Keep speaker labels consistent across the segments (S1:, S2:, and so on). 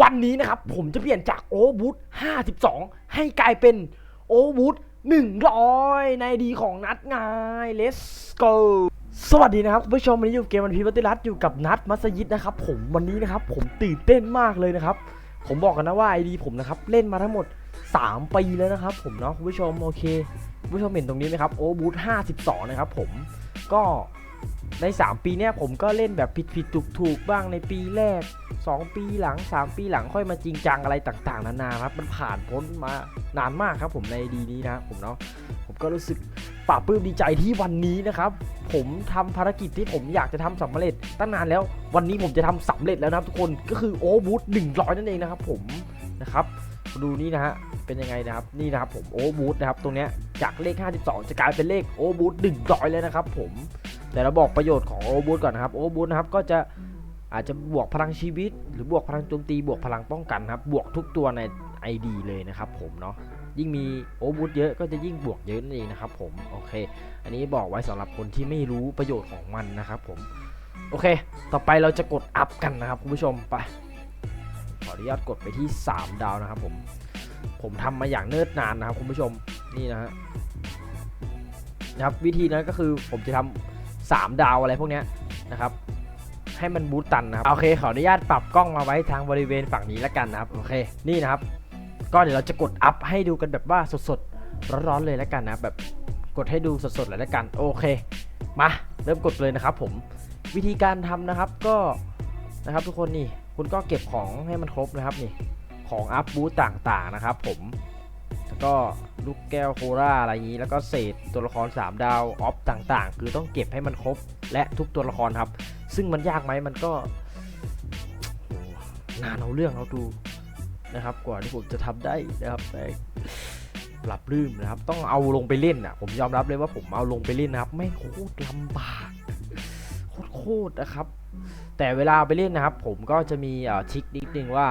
S1: วันนี้นะครับผมจะเปลี่ยนจากโอบูท52 ให้กลายเป็นโอบูท100 ในดีของนัดไง let's go สวัสดีนะครับคุณผู้ชมวันนี้อยู่เกมวันพีวัติรัตน์อยู่กับนัดมัสยิดนะครับผมวันนี้นะครับผมตื่นเต้นมากเลยนะครับ ผมบอกกันนะว่าไอดีผมนะครับเล่นมาทั้งหมด 3 ปีแล้วนะครับ ผมเนาะคุณผู้ชมโอเคคุณผู้ชมเห็นตรงนี้ไหมครับโอบูท52 นะครับผมก็ ใน 3 ปีเนี้ยผมก็เล่นแบบผิดผิดถูกถูกบ้างในปีแรก 2 ปีหลัง 3 ปีหลังค่อยมาจริงจังอะไรต่างๆ นานาครับมันผ่านพ้นมานานมากครับผมในดีนี้นะผมเนาะผมก็รู้สึกปลาบปลื้มดีใจที่วันนี้นะครับ ผมทำภารกิจที่ผมอยากจะทำสำเร็จ ตั้งนานแล้ววันนี้ผมจะทำสำเร็จแล้วนะครับทุกคนก็คือโอบูท100นั่นเองนะครับผมนะครับดูนี่นะฮะเป็นยังไงนะครับนี่นะครับผมโอบูทนะครับตรงเนี้ยจากเลข 52 จะกลายเป็นเลขโอบูท100เลยนะครับผม แต่เราบอกประโยชน์ของโอบูทก่อนนะครับโอบูทนะครับก็จะอาจจะบวกพลังชีวิต หรือบวกพลังโจมตีบวกพลังป้องกันครับบวกทุกตัวใน ID เลยนะครับผมเนาะยิ่งมีโอบูทเยอะก็จะยิ่งบวกเยอะนั่นเองนะครับผมโอเค อันนี้บอกไว้สำหรับคนที่ไม่รู้ประโยชน์ของมันนะครับผมโอเค ต่อไปเราจะกดอัพกันนะครับคุณผู้ชมไปขออนุญาตกดไปที่ 3 ดาวนะครับผมผมทำมาอย่างเนิ่นนานนะครับคุณผู้ชมนี่นะฮะนะครับวิธีนั้นก็คือผมจะทำสา มดาวอะไรพวกเนี้ยนะครับให้มันบูตตันนะครับโอเคขออนุญาตปรับกล้องมาไว้ทางบริเวณฝั่งนี้แล้วกันนะครับโอเคนี่นะครับ ก็เดี๋ยวเราจะกดอัพให้ดูกันแบบว่าสดๆร้อนๆเลยแล้วกันนะแบบกดให้ดูสดๆเลยแล้วกันโอเค มาเริ่มกดเลยนะครับ ผมวิธีการทำนะครับก็นะครับทุกคนนี่คุณก็เก็บของให้มันครบนะครับนี่ของอัพบูตต่างๆนะครับ ผม แล้วก็ลูกแก้วโคราอะไรอย่างนี้แล้วก็เศษตัวละคร 3 ดาวออฟต่างๆ คือต้องเก็บให้มันครบและทุกตัวละครครับ ซึ่งมันยากไหมมันก็นานเอาเรื่องเอาดูนะครับ กว่าที่ผมจะทำได้นะครับแต่ปรับลืมนะครับ ต้องเอาลงไปเล่นอะผมยอมรับเลยว่าผมเอาลงไปเล่นนะครับ ไม่โคตรลำบากโคตรๆนะครับ แต่เวลาไปเล่นนะครับ ผมก็จะมีอ่อทริคนิดนึงว่า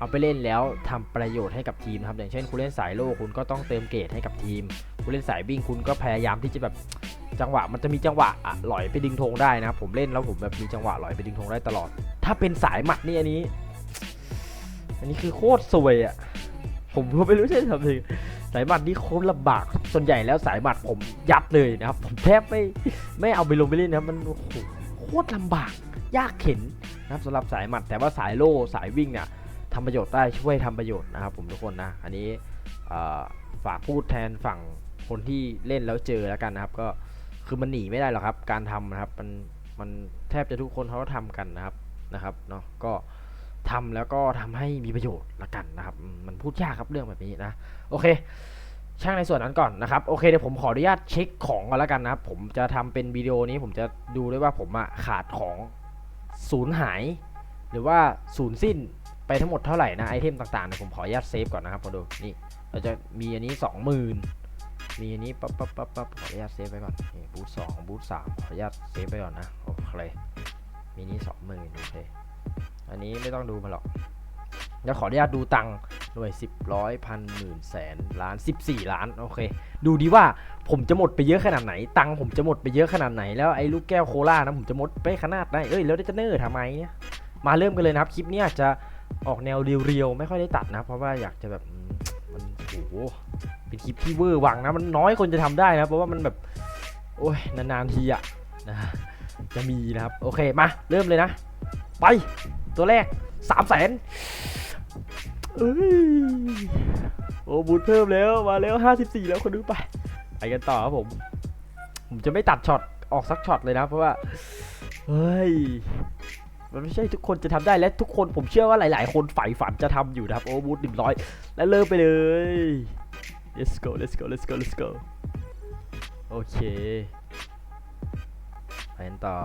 S1: เอาไปเล่นแล้วทำประโยชน์ให้กับทีมนะครับอย่างเช่นคุณเล่นสายโล่คุณก็ต้องเติมเกรดให้กับทีม คุณเล่นสายวิ่งคุณก็พยายามที่จะแบบจังหวะมันจะมีจังหวะอะหลอยไปดึงธงได้นะครับผมเล่นแล้วผมแบบมีจังหวะหลอยไปดึงธงได้ตลอด ถ้าเป็นสายหมัดนี่อันนี้ อันนี้คือโคตรสวยอะผมก็ไม่รู้จะทำยังไงสายหมัดนี่โคตรลำบาก ส่วนใหญ่แล้วสายหมัดผมยัดเลยนะครับ ผมแทบไม่ไม่เอาไปลงไปเล่นนะมันโอ้โหโคตรลำบากยากเข็นนะครับสำหรับสายหมัดแต่ว่าสายโล่สายวิ่งเนี่ย ทำประโยชน์ได้ช่วยทำประโยชน์นะครับผมทุกคนนะ อันนี้ฝากพูดแทนฝั่งคนที่เล่นแล้วเจอแล้วกันนะครับ ก็คือมันหนีไม่ได้หรอกครับ การทำนะครับมันมันแทบจะทุกคนเขาก็ทำกันนะครับนะครับเนาะก็ทำแล้วก็ทำให้มีประโยชน์ละกันนะครับ มันพูดยากครับเรื่องแบบนี้นะ โอเค ช่างในส่วนนั้นก่อนนะครับ โอเคเดี๋ยวผมขออนุญาตเช็คของก่อนแล้วกันนะครับ ผมจะทำเป็นวิดีโอนี้ผมจะดูด้วยว่าผมอะขาดของสูญหาย หรือว่าสูญสิ้น ไปทั้งหมดเท่าไหร่นะไอเทมต่างๆเนี่ยผมขออนุญาตเซฟก่อนนะครับมาดูนี่เราจะมีอันนี้ 20,000 มีอันนี้ปั๊บปั๊บปั๊บปั๊บขออนุญาตเซฟไว้ก่อนนี่บูทสองบูทสามขออนุญาตเซฟไว้ก่อนนะโอเคมีนี้สองหมื่นโอเคอันนี้ไม่ต้องดูมาหรอกเดี๋ยวขออนุญาตดูตังค์หน่วยสิบร้อยพันหมื่นแสนล้านสิบสี่ล้านโอเค ดูดีว่าผมจะหมดไปเยอะขนาดไหน ตังค์ผมจะหมดไปเยอะขนาดไหน แล้วไอ้ลูกแก้วโคลานะผมจะหมดไปขนาดไหนเอ้ยแล้วได้จะเนอร์ทำไมเนี่ยมาเริ่มกันเลยนะครับ คลิปเนี้ยจะ ออกแนวเรียวๆไม่ค่อยได้ตัดนะ เพราะว่าอยากจะแบบมันโอ้โหเป็นคลิปที่เวอร์หวังนะ มันน้อยคนจะทำได้นะ เพราะว่ามันแบบ โอ้ยนานๆทีอะนะจะมีนะครับ โอเคมาเริ่มเลยนะ ไปตัวแรกสามแสนเอ้โอ้บูทเพิ่มแล้วมาแล้ว54แล้วคนดูไปไปกันต่อครับผม ผมจะไม่ตัดช็อตออกสักช็อตเลยนะ เพราะว่า เฮ้ย มันไม่ใช่ทุกคนจะทำได้และทุกคนผมเชื่อว่าหลาย ๆ คนใฝ่ฝันจะทำอยู่นะครับ โอ้บูทหนึ่งร้อยแล้วเริ่มไปเลย let's go let's go let's go let's go โอเคไปกันต่อ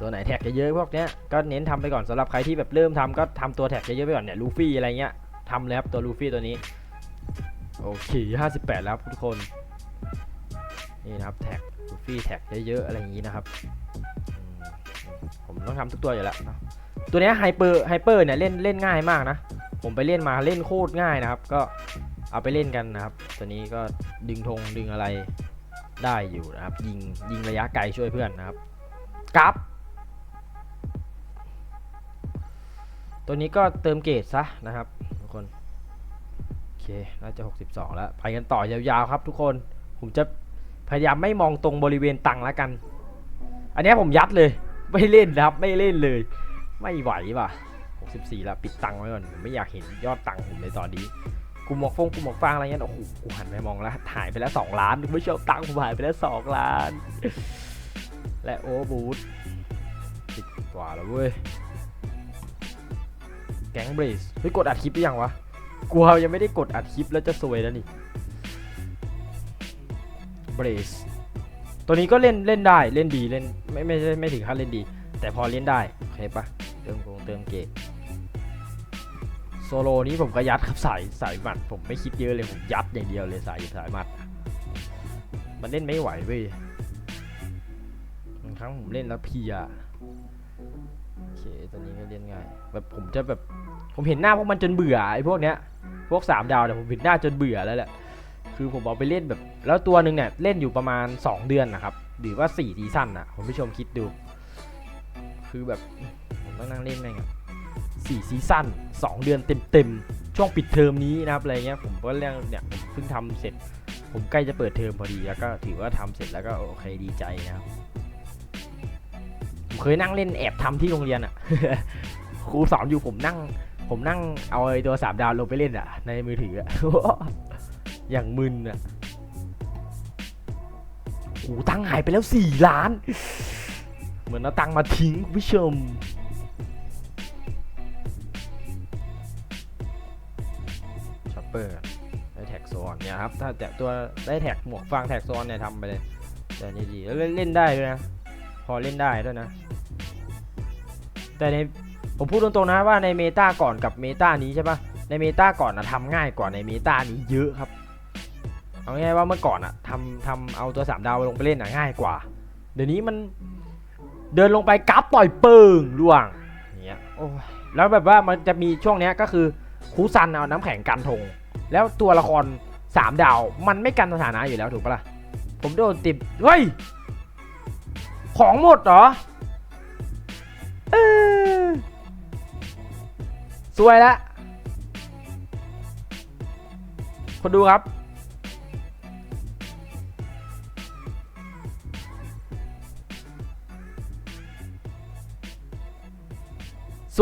S1: ตัวไหนแท็กเยอะๆพวกเนี้ยก็เน้นทำไปก่อนสำหรับใครที่แบบเริ่มทำก็ทำตัวแท็กเยอะๆไปก่อนเนี่ยลูฟี่อะไรเงี้ยทำเลยครับตัวลูฟี่ตัวนี้ โอเค58แปดแล้วทุกคน นี่นะครับแท็กลูฟี่แท็กเยอะๆอะไรอย่างนี้นะครับ ผมต้องทำทุกตัวอยู่แล้วตัวนี้ไฮเปอร์ไฮเปอร์เนี่ยเล่นเล่นง่ายมากนะ ผมไปเล่นมาเล่นโคตรง่ายนะครับ ก็เอาไปเล่นกันนะครับ ตัวนี้ก็ดึงธงดึงอะไรได้อยู่นะครับ ยิงยิงระยะไกลช่วยเพื่อนนะครับกราฟตัวนี้ก็เติมเกรดซะนะครับทุกคนโอเคน่าจะ 62 แล้วไปกันต่อยาวๆครับ ทุกคนผมจะพยายามไม่มองตรงบริเวณตังค์แล้วกัน อันนี้ผมยัดเลย ไม่เล่นนะครับ ไม่เล่นเลย ไม่ไหวว่ะ 64 แล้ว ปิดตังค์ไว้ก่อนผมไม่อยากเห็นยอดตังค์ผมในตอนนี้กูหมวกฟงกูหมวกฟางอะไรเงี้ยโอ้โหกูหันไปมองแล้วหายไปแล้ว2ล้านคุณผู้ชมตังค์ผมหายไปแล้ว2ล้าน และโอเวอร์บูทสิบกว่าแล้วเว้ยแก๊งเบรสเฮ้ยกดอัดคลิปหรือยังวะกลัวยังไม่ได้กดอัดคลิปแล้วจะซวยแล้วนี่เบรส ตัวนี้ก็เล่นเล่นได้เล่นดีเล่นไม่ไม่ไม่ไม่ถึงขั้นเล่นดี แต่พอเล่นได้โอเคปะเติมกงเติมเกตโซโลนี้ผมก็ยัดครับสายสายหมัดผมไม่คิดเยอะเลยผมยัดอย่างเดียวเลยสายสายหมัด มันเล่นไม่ไหวเว้ยบางครั้งผมเล่นแล้วเพียโอเคตัวนี้ก็เล่นง่ายแบบผมจะแบบผมเห็นหน้าพวกมันจนเบื่อไอ้พวกเนี้ยพวกสามดาวเนี่ยผมเห็นหน้าจนเบื่อแล้วแหละ คือผมเอาไปเล่นแบบ แล้วตัวหนึ่งเนี่ยเล่นอยู่ประมาณ 2 เดือนนะครับ หรือว่า4ซีซั่นอะผมผู้ชมคิดดู คือแบบผมต้องนั่งเล่นแม่งสี่ซีซั่น2 เดือนเต็มๆ ช่วงปิดเทอมนี้นะครับอะไรเงี้ยผมก็เรื่องเนี่ยเพิ่งทำเสร็จ ผมใกล้จะเปิดเทอมพอดีแล้วก็ถือว่าทำเสร็จแล้วก็โอเคดีใจนะครับผมเคยนั่งเล่นแอบทำที่โรงเรียนอะครูสอนอยู่ผมนั่ง ผมนั่งเอาไอ้ตัวสามดาวลงไปเล่นอะ ในมือถืออะ อย่างมึนอะโอ้ตังหายไปแล้วสี่ล้าน เหมือนเอาตังมาทิ้งคุณผู้ชมช็อปเปอร์ได้แท็กโซนเนี่ยครับ ถ้าแต่ตัวได้แท็กหมวกฟางแท็กโซนเนี่ยทำไปเลยแต่นี่ดีแล้วเล่นเล่นได้ด้วยนะ พอเล่นได้ด้วยนะ แต่ในผมพูดตรงๆนะว่าในเมตาก่อนกับเมตานี้ใช่ปะในเมตาก่อนนะทำง่ายกว่าในเมตานี้เยอะครับ เอาง่ายว่าเมื่อก่อนอะทำทำเอาตัวสามดาวลงไปเล่นอะง่ายกว่า เดี๋ยวนี้มันเดินลงไปกราฟต่อยเปิงล่วงอย่างเงี้ยโอ้ยแล้วแบบว่ามันจะมีช่วงเนี้ยก็คือคูซันเอาน้ำแข็งกันธงแล้วตัวละครสามดาวมันไม่กันสถานะอยู่แล้วถูกปะล่ะผมโดนติดเฮ้ยของหมดเหรอเออสวยแล้วคนดูครับ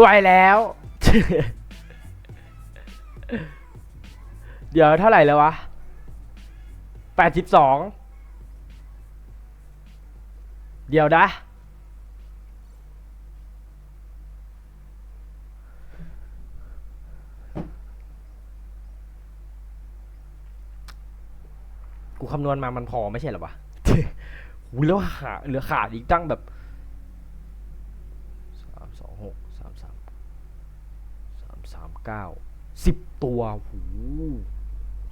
S1: วยแล้ว เดี๋ยวเท่าไหร่แล้ววะแปดสิบสองเดี๋ยวนะกูคำนวณมามันพอไม่ใช่หรอวะหูแล้วขาเหลือขาดอีกตั้งแบบสามสองหก สามเก้าสิบตัวหู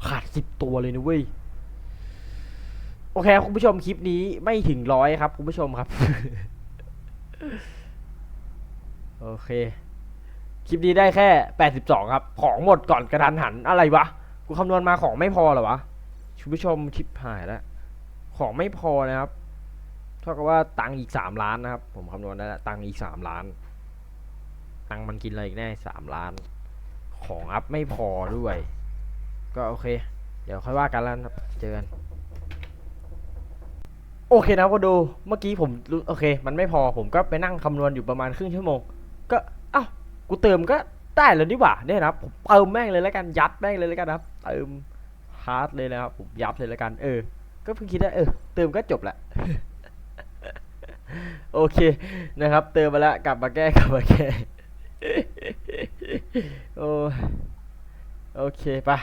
S1: ขาดสิบตัวเลยนะเว้ย โอเคครับคุณผู้ชมคลิปนี้ไม่ถึงร้อยครับ คุณผู้ชมครับ โอเค คลิปนี้ได้แค่แปดสิบสองครับ ของหมดก่อนกระทันหันอะไรวะ กูคำนวณมาของไม่พอหรอวะ คุณผู้ชมชิปหายแล้ว ของไม่พอนะครับเท่ากับว่าตังค์อีกสามล้านนะครับ ผมคำนวณได้แล้วตังค์อีกสามล้าน ตังค์มันกินอะไรอีกแน่สามล้าน ของอัพไม่พอด้วย ก็โอเค เดี๋ยวค่อยว่ากันแล้วนะครับเจอกันโอเคนะก็ดูเมื่อกี้ผมโอเค มันไม่พอผมก็ไปนั่งคำนวณอยู่ประมาณครึ่งชั่วโมง ก็เอ้ากูเติมก็ได้แล้วนี่หว่าเนี่ยนะผมเติมแม่งเลยแล้วกันยัดแม่งเลยแล้วกันนะครับเติมฮาร์ดเลยนะครับผมยับเลยแล้วกัน เออ ก็เพิ่งคิดได้เออเติมก็จบแหละโอเคนะครับ เติมมาแล้วกลับมาแก้กลับมาแก้ โอ้โอเคปะ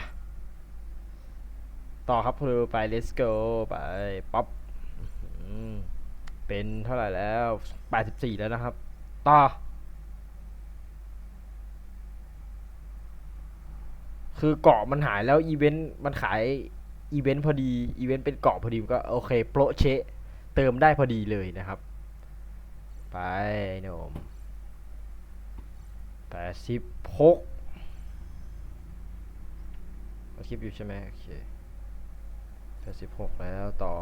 S1: ต่อครับครูไป let's go ไปป๊อปเป็นเท่าไหร่แล้ว 84 แล้วนะครับ ต่อ คือเกาะมันหายแล้วอีเวนต์มันขายอีเวนต์พอดี อีเวนต์เป็นเกาะพอดีก็โอเค โปรเชะเติมได้พอดีเลยนะครับ ไปโนม แปดสิบหกคลิปอยู่ใช่ไหมโอเคแปดสิบหกแล้วต่อ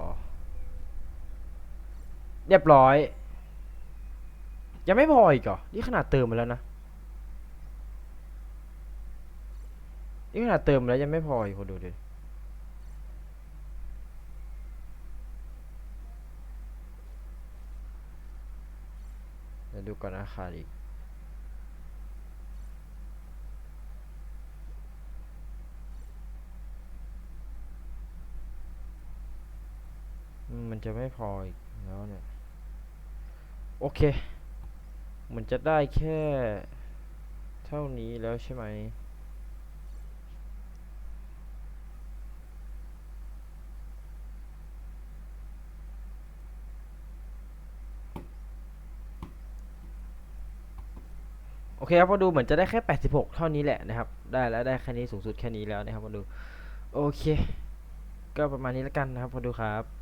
S1: เรียบร้อย ยังไม่พออีกเหรอ นี่ขนาดเติมมาแล้วนะ นี่ขนาดเติมแล้วยังไม่พออีกคนดูดิเดี๋ยวดูก่อนนะขาดอีก มันจะไม่พออีกแล้วเนี่ย โอเค มันจะได้แค่เท่านี้แล้วใช่ไหมโอเคครับมาดูเหมือนจะได้แค่ 86 เท่านี้แหละนะครับ ได้แล้วได้แค่นี้สูงสุดแค่นี้แล้วนะครับมาดู โอเค ก็ประมาณนี้แล้วกันนะครับมาดูครับ